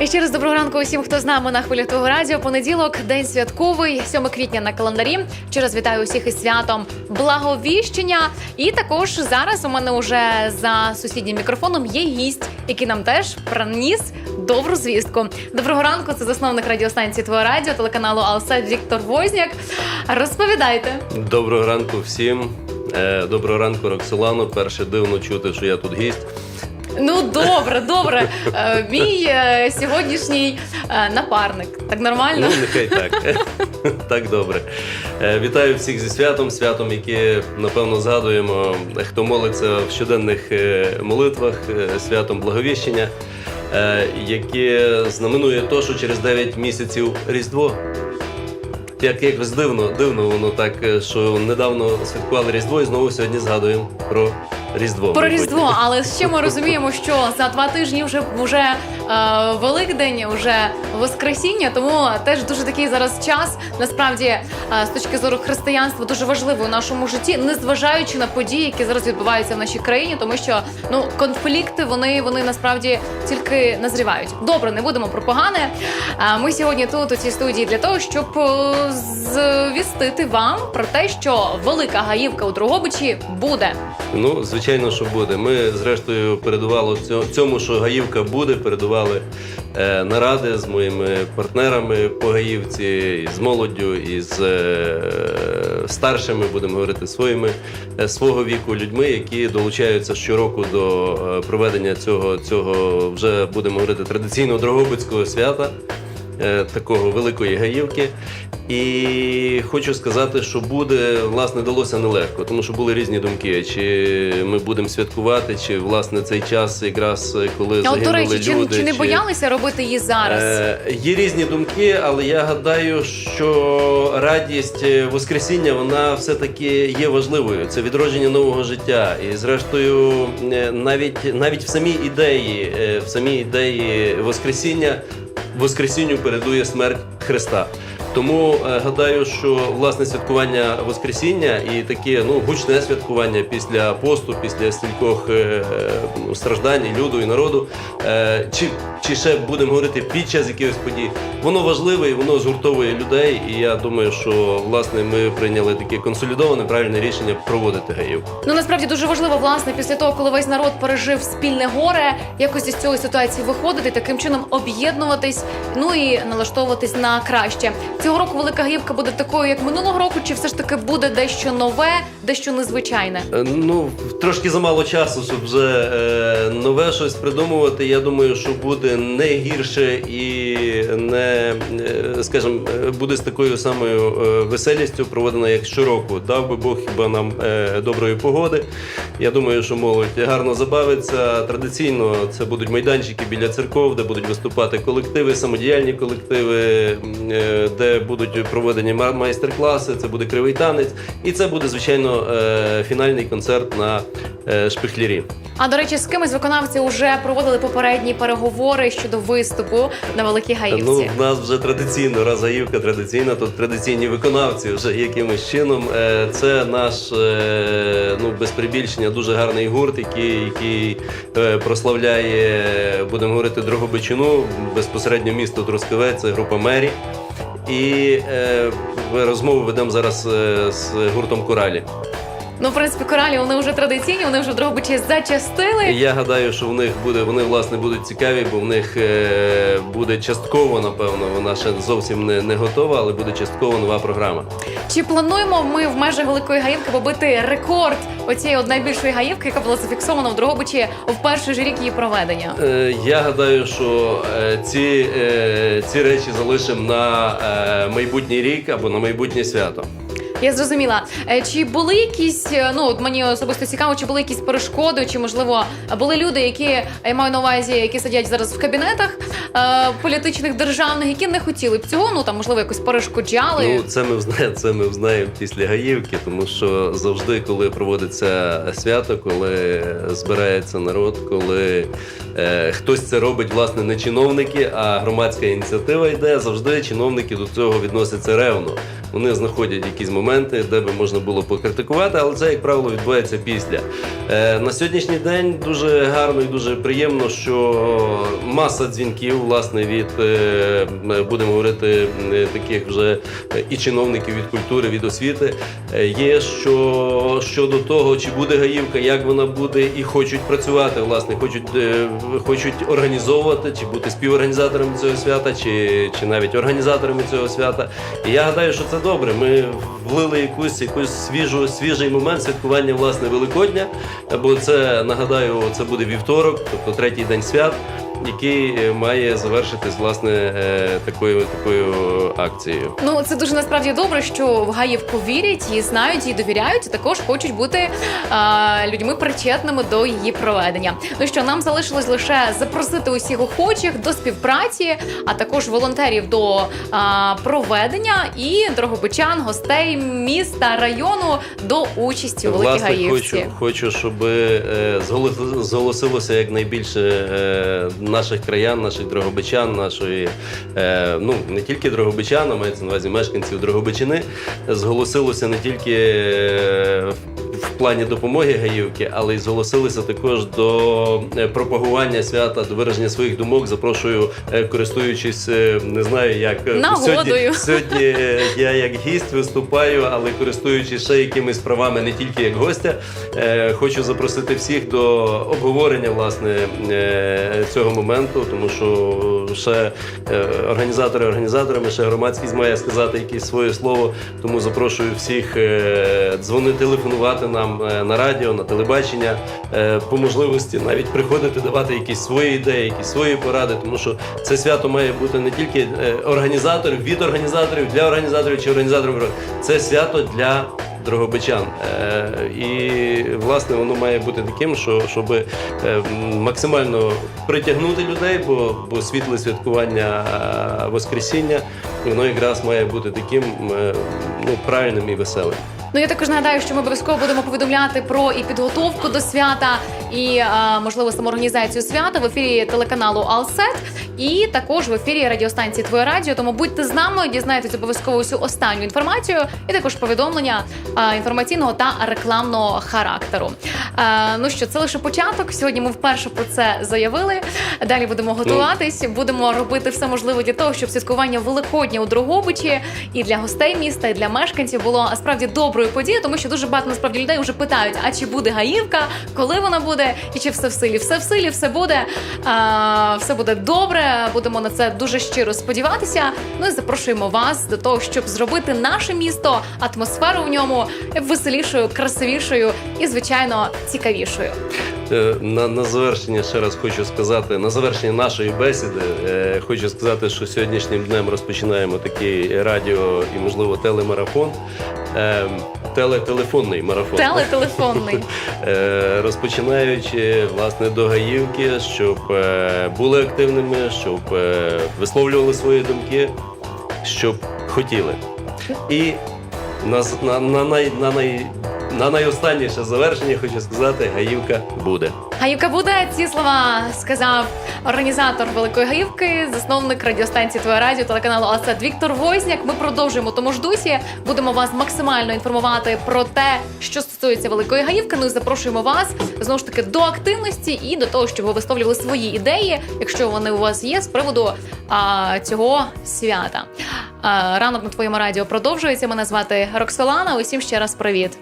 І ще раз доброго ранку усім, хто з нами на хвилях твого радіо. Понеділок, день святковий, 7 квітня на календарі. Ще раз вітаю усіх із святом благовіщення. І також зараз у мене уже за сусіднім мікрофоном є гість, який нам теж приніс добру звістку. Доброго ранку. Це засновник радіостанції Твоє радіо, телеканалу Алсайд Віктор Возняк. Розповідайте. Доброго ранку всім. Е, Доброго ранку, Роксолано. Перше дивно чути, що я тут гість. Ну добре, добре. Е, Мій е, сьогоднішній е, напарник. Так нормально? Ну, нехай так. Так добре. Вітаю всіх зі святом, святом, яке напевно згадуємо, хто молиться в щоденних молитвах, святом благовіщення, яке знаменує то, що через 9 місяців Різдво. Як якось дивно, дивно воно так, що недавно святкували Різдво і знову сьогодні згадуємо про Різдво. Про майбутнє. Різдво, але ще ми розуміємо, що за два тижні вже вже е, Великдень, вже Воскресіння, тому теж дуже такий зараз час. Насправді, е, з точки зору християнства, дуже важливий у нашому житті, незважаючи на події, які зараз відбуваються в нашій країні, тому що ну конфлікти вони, вони насправді тільки назрівають. Добре, не будемо про погане. Е, Ми сьогодні тут у цій студії для того, щоб е, звістити вам про те, що велика гаївка у Дрогобичі буде. Ну, звичайно, що буде. Ми, зрештою, передували цьо- цьому, що Гаївка буде, передували е, наради з моїми партнерами по Гаївці, і з молоддю, і з е, старшими, будемо говорити, своїми е, свого віку людьми, які долучаються щороку до е, проведення цього, цього вже будемо говорити традиційного Дрогобицького свята. Е, Такого великої гаївки, і хочу сказати, що буде власне далося нелегко, тому що були різні думки. Чи ми будемо святкувати, чи власне цей час, якраз е, коли А от, загинули до речі, чи, люди, чи не боялися робити її зараз? Е, є різні думки, але я гадаю, що радість е, Воскресіння вона все-таки є важливою. Це відродження нового життя. І зрештою, навіть навіть в самій ідеї, в самій ідеї Воскресіння, Воскресінню передує смерть Христа. Тому е, гадаю, що власне святкування Воскресіння і таке ну гучне святкування після посту, після стількох е, ну, страждань і люду і народу, е, чи, чи ще будемо говорити під час якихось подій, воно важливе і воно згуртовує людей. І я думаю, що власне ми прийняли таке консолідоване правильне рішення проводити гаївку. Ну насправді дуже важливо, власне, після того, коли весь народ пережив спільне горе, якось із цієї ситуації виходити, таким чином об'єднуватись, ну і налаштовуватись на краще. Цього року велика гівка буде такою, як минулого року, чи все ж таки буде дещо нове, дещо незвичайне? Е, Ну, трошки замало часу, щоб вже е, нове щось придумувати. Я думаю, що буде не гірше і не, е, скажімо, буде з такою самою е, веселістю проведена, як щороку. Дав би Бог хіба нам е, доброї погоди. Я думаю, що молодь гарно забавиться. Традиційно це будуть майданчики біля церков, де будуть виступати колективи, самодіяльні колективи, де будуть проведені ма- майстер-класи, це буде кривий танець, і це буде, звичайно, фінальний концерт на шпихлярі. А до речі, з ким із виконавців вже проводили попередні переговори щодо виступу на великій гаївці? Ну, в нас вже традиційно, раз гаївка традиційна, то традиційні виконавці вже якимось чином. Е, Це наш, е, ну, без прибільшення, дуже гарний гурт, який, який е, прославляє, будемо говорити, Дрогобичину, безпосередньо місто Трускавець, це група Мері. І е, розмову ведемо зараз з гуртом Коралі. Ну, в принципі, коралі вони вже традиційні, вони вже в Дрогобичі зачастили. Я гадаю, що в них буде, вони власне будуть цікаві, бо в них е, буде частково, напевно, вона ще зовсім не, не готова, але буде частково нова програма. Чи плануємо ми в межах великої гаївки побити рекорд оцієї от найбільшої гаївки, яка була зафіксована в Дрогобичі в перший же рік її проведення? Е, я гадаю, що е, ці, е, ці речі залишимо на е, майбутній рік або на майбутнє свято. Я зрозуміла. Е, Чи були якісь, е, ну от мені особисто цікаво, чи були якісь перешкоди, чи можливо були люди, які я маю на увазі, які сидять зараз в кабінетах е, політичних державних, які не хотіли б цього, ну там можливо якось перешкоджали. Ну, це ми взнаємо, це ми взнаємо після Гаївки, тому що завжди, коли проводиться свято, коли збирається народ, коли е, хтось це робить, власне, не чиновники, а громадська ініціатива йде, завжди чиновники до цього відносяться ревно. Вони знаходять якісь моменти, де би можна було покритикувати, але це, як правило, відбувається після. Е, на сьогоднішній день дуже гарно і дуже приємно, що маса дзвінків, власне, від е, будемо говорити е, таких вже е, і чиновників від культури, від освіти е, є що щодо того, чи буде гаївка, як вона буде, і хочуть працювати, власне, хочуть, е, хочуть організовувати, чи бути співорганізаторами цього свята, чи, чи навіть організаторами цього свята. І я гадаю, що це добре. Ми влили якусь якусь свіжу, свіжий момент святкування власне Великодня. Бо це нагадаю, це буде вівторок, тобто третій день свят, який е, має завершитись власне е, такою такою акцією. Ну це дуже насправді добре, що в Гаївку вірять і знають, і довіряють, і також хочуть бути а, людьми причетними до її проведення. Ну що нам залишилось лише запросити усіх охочих до співпраці, а також волонтерів до а, проведення і дрогобичан, гостей міста, району до участі у Великій Гаївці. хочу, хочу, щоб е, зголос- зголосилося якнайбільше е, наших краян, наших дрогобичан, нашої е, ну не тільки дрогобичан, а мається на увазі мешканців Дрогобичини. Зголосилося не тільки е, в плані допомоги Гаївки, але й зголосилися також до е, пропагування свята, до вираження своїх думок. Запрошую, е, користуючись, е, не знаю, як Нагодою. сьогодні, Сьогодні я як гість виступаю, але користуючись ще якимись правами не тільки як гостя, хочу запросити всіх до обговорення власне цього моменту, тому що ще організатори організаторами, ще громадськість має сказати якесь своє слово. Тому запрошую всіх дзвонити, телефонувати нам е, на радіо, на телебачення, е, по можливості навіть приходити, давати якісь свої ідеї, якісь свої поради, тому що це свято має бути не тільки е, організаторів, від організаторів, для організаторів чи організаторів. Це свято для дрогобичан. Е, і власне воно має бути таким, що щоб е, максимально притягнути людей, бо, бо світле святкування е, Воскресіння, воно якраз має бути таким ну, правильним і веселим. Ну я також нагадаю, що ми обов'язково будемо повідомляти про і підготовку до свята, і а, можливо самоорганізацію свята в ефірі телеканалу Алсет, і також в ефірі радіостанції Твоє Радіо. Тому будьте з нами, дізнайтесь обов'язково всю останню інформацію, і також повідомлення інформаційного та рекламного характеру. Ну що, це лише початок. Сьогодні ми вперше про це заявили. Далі будемо готуватись, будемо робити все можливе для того, щоб святкування Великодня у Дрогобичі і для гостей міста, і для мешканців було справді доброю подією, тому що дуже багато насправді людей вже питають: а чи буде гаївка, коли вона буде, і чи все в силі? Все в силі, все буде, а, все буде добре. Будемо на це дуже щиро сподіватися. Ну і запрошуємо вас до того, щоб зробити наше місто, атмосферу в ньому веселішою, красивішою і звичайно цікавішою. Е, На, на завершення ще раз хочу сказати, на завершення нашої бесіди, е, хочу сказати, що сьогоднішнім днем розпочинаємо такий радіо і, можливо, телемарафон. Е, телетелефонний марафон. Телетелефонний. Е, розпочинаючи власне до Гаївки, щоб е, були активними, щоб е, висловлювали свої думки, щоб хотіли. І на, на, на, най, на, най, на найостанніше завершення хочу сказати, Гаївка буде. Гаївка буде ці слова сказав організатор Великої Гаївки, засновник радіостанції Твоє радіо телеканалу Асад Віктор Возняк. Ми продовжуємо тому ж дусі. Будемо вас максимально інформувати про те, що стосується Великої Гаївки. Ну і запрошуємо вас знову ж таки до активності і до того, щоб ви висловлювали свої ідеї, якщо вони у вас є, з приводу а, цього свята. А, ранок на твоєму радіо продовжується. Мене звати Роксолана. Усім ще раз привіт.